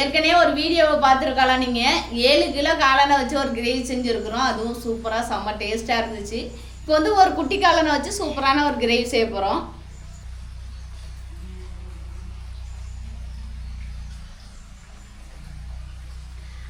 ஏற்கனவே ஒரு வீடியோவை பார்த்துருக்கலாம் நீங்கள் ஏழு கிலோ காளானை வச்சு ஒரு கிரேவி செஞ்சுருக்குறோம். அதுவும் சூப்பராக செம்ம டேஸ்ட்டாக இருந்துச்சு. இப்போ வந்து ஒரு குட்டி காளானை வச்சு சூப்பரான ஒரு கிரேவி செய்ய போகிறோம்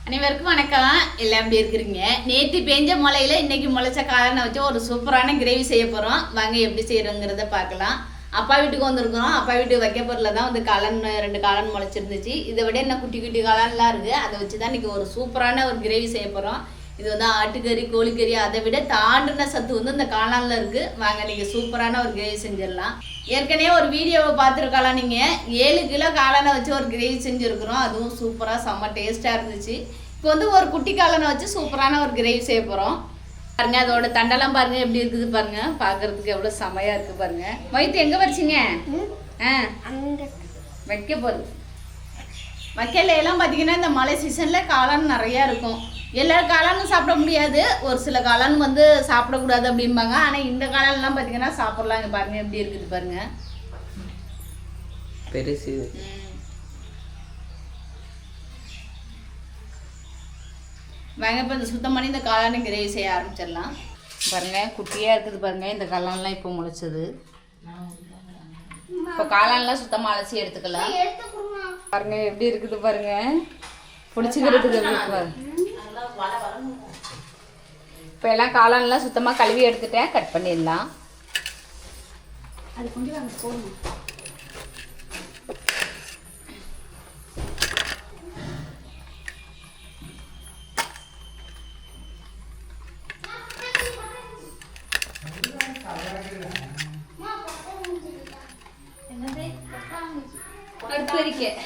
அனைவருக்கும் வணக்கம். எல்லாம் எப்படி இருக்கிறீங்க? நேற்று பெஞ்ச முளையில் இன்றைக்கி முளைச்ச காளானை வச்சு ஒரு சூப்பரான கிரேவி செய்ய போகிறோம் வாங்க எப்படி செய்கிறோங்கிறத பார்க்கலாம். அப்பா வீட்டுக்கு வந்திருக்கிறோம். அப்பா வீட்டு வைக்க பொருளில் தான் வந்து காளான் ரெண்டு காளான் முளைச்சிருந்துச்சு. இதை விட என்ன குட்டி குட்டி காளான்லாம் இருக்குது அதை வச்சு தான் இன்றைக்கி ஒரு சூப்பரான ஒரு கிரேவி செய்ய போகிறோம் இது வந்து ஆட்டுக்கறி கோழிக்கறி அதை விட தாண்டின சத்து வந்து இந்த காளானில் இருக்குது வாங்க நீங்கள் சூப்பரான ஒரு கிரேவி செஞ்சிடலாம். ஏற்கனவே ஒரு வீடியோவை பார்த்துருக்கலாம் நீங்கள் ஏழு கிலோ காளானை வச்சு ஒரு கிரேவி செஞ்சுருக்குறோம். அதுவும் சூப்பராக செம்ம டேஸ்ட்டாக இருந்துச்சு. இப்போ வந்து ஒரு குட்டி காளானை வச்சு சூப்பரான ஒரு கிரேவி செய்ய போகிறோம் பாருங்க அதோட தண்டெல்லாம் பாருங்க எப்படி இருக்குது பாருங்க. பார்க்கறதுக்கு எவ்வளோ செமையாக இருக்குது பாருங்க. வயிற்று எங்கே வச்சிங்க? ஆ. வைக்க போகுது வைக்கல எல்லாம் பார்த்தீங்கன்னா இந்த மழை சீசனில் காளான் நிறையா இருக்கும். எல்லா காளானும் சாப்பிட முடியாது. ஒரு சில காளான் வந்து சாப்பிடக்கூடாது அப்படிம்பாங்க. ஆனால் இந்த காளான்லாம் பார்த்தீங்கன்னா சாப்பிட்லாம். இங்க பாருங்க எப்படி இருக்குது பாருங்க. பெருசு. வாங்க இப்போ இந்த சுத்தம் பண்ணி இந்த காளானை கிரேவி செய்ய ஆரம்பிச்சிடலாம். பாருங்கள் குட்டியாக இருக்குது பாருங்க இந்த காளான்லாம் இப்போ முளைச்சது. இப்போ காளான்லாம் சுத்தமாக அலசி எடுத்துக்கலாம். பாருங்கள் எப்படி இருக்குது பாருங்கள் பிடிச்சிக்கிறதுக்கு எப்படி பாருங்க. இப்போ எல்லாம் காளான்லாம் சுத்தமாக கழுவி எடுத்துட்டேன் கட் பண்ணிடலாம். ಕೇಕ್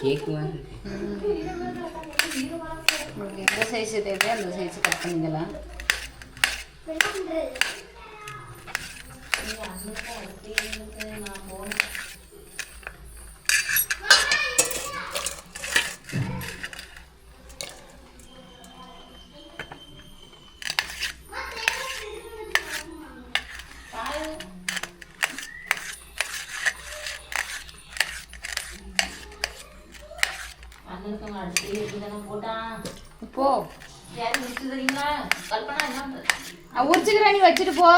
ಕೇಕ್ ನೋಡಿ ಎರ ಸೈಜ್ ಇದೆ ಅದು ಸೈಜ್ ಕಟ್ ಮಾಡಿದಲ್ಲ ನಾನು ಫೋನ್ பண்ணிக்கலாம் இப்போ உரிச்சுக்கிறேன் நீ வச்சுட்டு போ.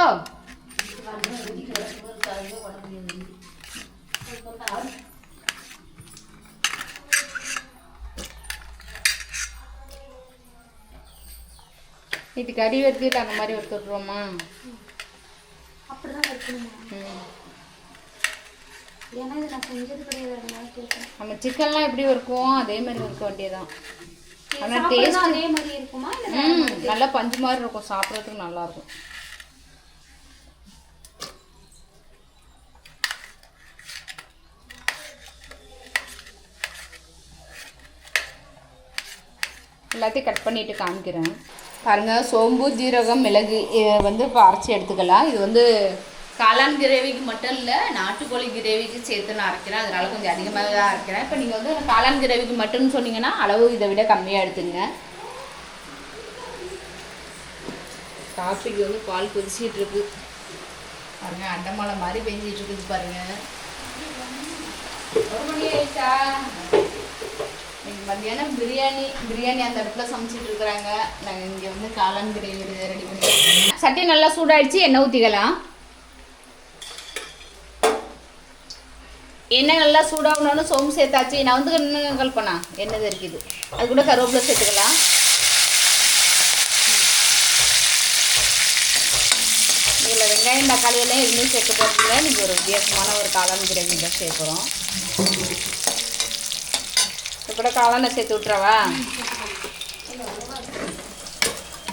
இதுக்கு அடி வறுத்திட்டு அந்த மாதிரி வறுத்துட்றோமா அப்படிதான் நான் நம்ம சிக்கன்லாம் எப்படி வறுக்குவோம்? அதே மாதிரி வறுக்க வேண்டியதான் ஆனால் டேஸ்ட் அதே மாதிரி இருக்குமா? ம் நல்லா பஞ்சு மாதிரி இருக்கும். சாப்பிட்றதுக்கு நல்லா இருக்கும். எல்லாத்தையும் கட் பண்ணிட்டு காமிக்கிறேன். பாருங்கள் சோம்பு ஜீரகம் மிளகு இதை வந்து இப்போ அரைச்சி எடுத்துக்கலாம். இது வந்து காளான் கிரேவிக்கு மட்டும் இல்லை நாட்டுக்கோழி கிரேவிக்கு சேர்த்து நான் அரைக்கிறேன். அதனால கொஞ்சம் அதிகமாக தான் அரைக்கிறேன். இப்போ நீங்கள் வந்து காளான் கிரேவிக்கு மட்டும்னு சொன்னீங்கன்னா அளவு இதை விட கம்மியாக எடுத்துங்க. காப்பிக்கு வந்து பால் கொதிச்சிட்டு இருக்கு. பாருங்க அண்டமலை மாதிரி பெஞ்சிட்டு இருக்குது பாருங்க. ஒரு மணி ஆயிடுச்சா? மத்தியானம் பிரியாணி பிரியாணி அந்த இடத்துல சமைச்சிட்டு இருக்கிறாங்க. நாங்கள் இங்கே வந்து காளான் கிரேவி ரெடி பண்ணி சட்டி நல்லா சூடாயிடுச்சு எண்ணெய் ஊற்றிக்கலாம் எண்ணெய் நல்லா சூடாகணும்னு சோம்பு சேர்த்தாச்சு. நான் வந்து என்ன கல்பனா எண்ணெய் இருக்குது. அது கூட கருவேப்பிலை சேர்த்துக்கலாம். இதில் வெங்காயம் தக்காளி எல்லாம் எதுவுமே சேர்க்க போகிறதுல நீங்கள் ஒரு வித்தியாசமான ஒரு காளான் கிரேவி தான் சேர்க்குறோம் இப்போ கூட காளானை சேர்த்து விட்றவா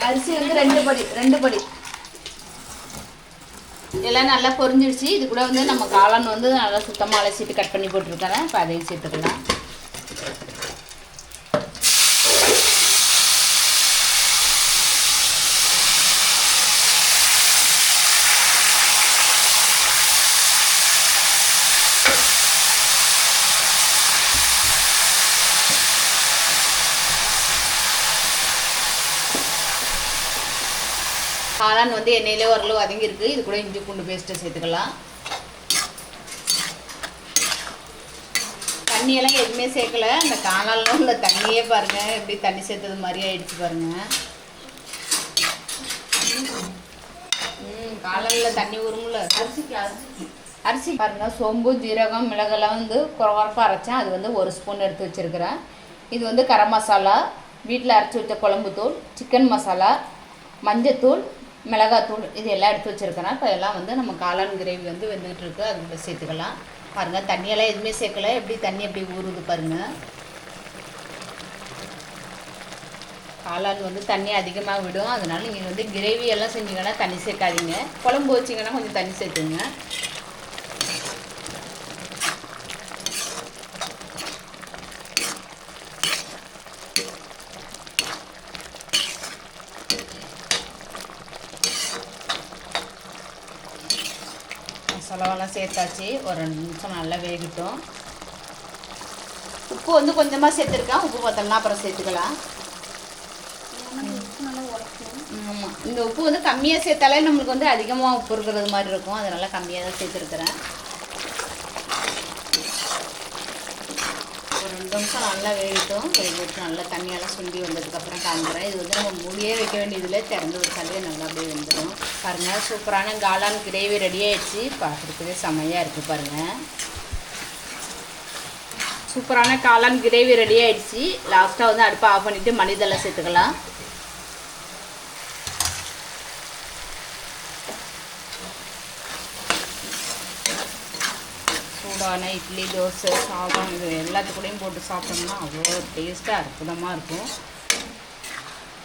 அரிசி வந்து ரெண்டு படி ரெண்டு படி. எல்லாம் நல்லா பொரிஞ்சிடுச்சு. இது கூட வந்து நம்ம காளான் வந்து நல்லா சுத்தமாக அலசிட்டு கட் பண்ணி போட்டிருக்கேன் இப்போ அதையும் சேர்த்துக்கலாம். காளான் வந்து எண்ணெயிலே ஓரளவு வதங்கியிருக்கு. இது கூட இஞ்சி பூண்டு பேஸ்ட்டை சேர்த்துக்கலாம். தண்ணியெல்லாம் எதுவுமே சேர்க்கல. இந்த காணாலும் உள்ள தண்ணியே பாருங்க. எப்படி தண்ணி சேர்த்தது மாதிரி ஆயிடுச்சு பாருங்க. ம் காலையில் தண்ணி வரும்ல அரிசிக்கு அரிசி அரிசி பாருங்க. சோம்பு ஜீரகம் மிளகெல்லாம் வந்து குறகுறப்பாக அரைச்சேன். அது வந்து ஒரு ஸ்பூன் எடுத்து வச்சிருக்கிறேன். இது வந்து கரம் மசாலா வீட்டில் அரைச்சி வச்ச குழம்பு தூள் சிக்கன் மசாலா மஞ்சத்தூள் மிளகாத்தூள் இது எல்லாம் எடுத்து வச்சிருக்கிறேன். இப்போ எல்லாம் வந்து நம்ம காளான் கிரேவி வந்து வெந்துகிட்ருக்கு அது சேர்த்துக்கலாம். பாருங்கள் தண்ணியெல்லாம் எதுவுமே சேர்க்கல. எப்படி தண்ணி எப்படி ஊறுது பாருங்கள் காளான் வந்து தண்ணி அதிகமாக விடும். அதனால நீங்கள் வந்து கிரேவி எல்லாம் செஞ்சீங்கன்னா தண்ணி சேர்க்காதீங்க. குழம்பு வச்சிங்கன்னா கொஞ்சம் தண்ணி சேர்த்துங்க. மசாலாவெல்லாம் சேர்த்தாச்சு. ஒரு ரெண்டு நிமிஷம் நல்லா வேகட்டும். உப்பு வந்து கொஞ்சமாக சேர்த்துருக்கேன் உப்பு பார்த்தோம்னா அப்புறம் சேர்த்துக்கலாம். ஆமாம் இந்த உப்பு வந்து கம்மியாக சேர்த்தாலே நம்மளுக்கு வந்து அதிகமாக உப்பு இருக்கிறது மாதிரி இருக்கும். அதனால் கம்மியாக தான் சேர்த்துருக்குறேன். ரெண்டு நிமிஷம் நல்லா வேகட்டும். வேகிட்டு நல்லா தண்ணியெல்லாம் சுண்டி வந்ததுக்கப்புறம் காமிக்கிறேன். இது வந்து நம்ம மூடியே வைக்க வேண்டியதில் திறந்து வச்சாலே நல்லா அப்படியே வெந்துடும். பாருங்கள் சூப்பரான காளான் கிரேவி ரெடி ஆயிடுச்சு. பார்க்குறதுக்கே செமையாக இருக்குது பாருங்கள் சூப்பரான காளான் கிரேவி ரெடி ஆயிடுச்சு. லாஸ்ட்டாக வந்து அடுப்பை ஆஃப் பண்ணிவிட்டு மனிதெல்லாம் சேர்த்துக்கலாம். சூடான இட்லி தோசை சாதம் இது எல்லாத்துக்கூடையும் போட்டு சாப்பிட்டோம்னா அவ்வளோ டேஸ்ட்டாக அற்புதமாக இருக்கும்.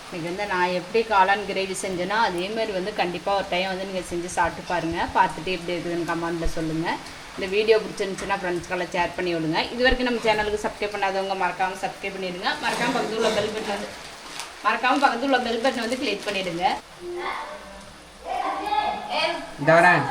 இன்றைக்கி வந்து நான் எப்படி காளான் கிரேவி செஞ்சேன்னா அதேமாதிரி வந்து கண்டிப்பாக ஒரு டைம் வந்து நீங்கள் செஞ்சு சாப்பிட்டு பாருங்கள் பார்த்துட்டு எப்படி இருக்குதுன்னு கமெண்ட்டில் சொல்லுங்கள் இந்த வீடியோ பிடிச்சிருந்துச்சுன்னா ஃப்ரெண்ட்ஸ்க்கெல்லாம் ஷேர் பண்ணி விடுங்க. இது வரைக்கும் நம்ம சேனலுக்கு சப்ஸ்கிரைப் பண்ணாதவங்க மறக்காமல் சப்ஸ்கிரைப் பண்ணிவிடுங்க மறக்காமல் பக்கத்தில் உள்ள பெல் பட்டன் வந்து மறக்காமல் பக்கத்தில் உள்ள பெல் பட்டன் வந்து கிளிக் பண்ணிவிடுங்க இந்த வரேன்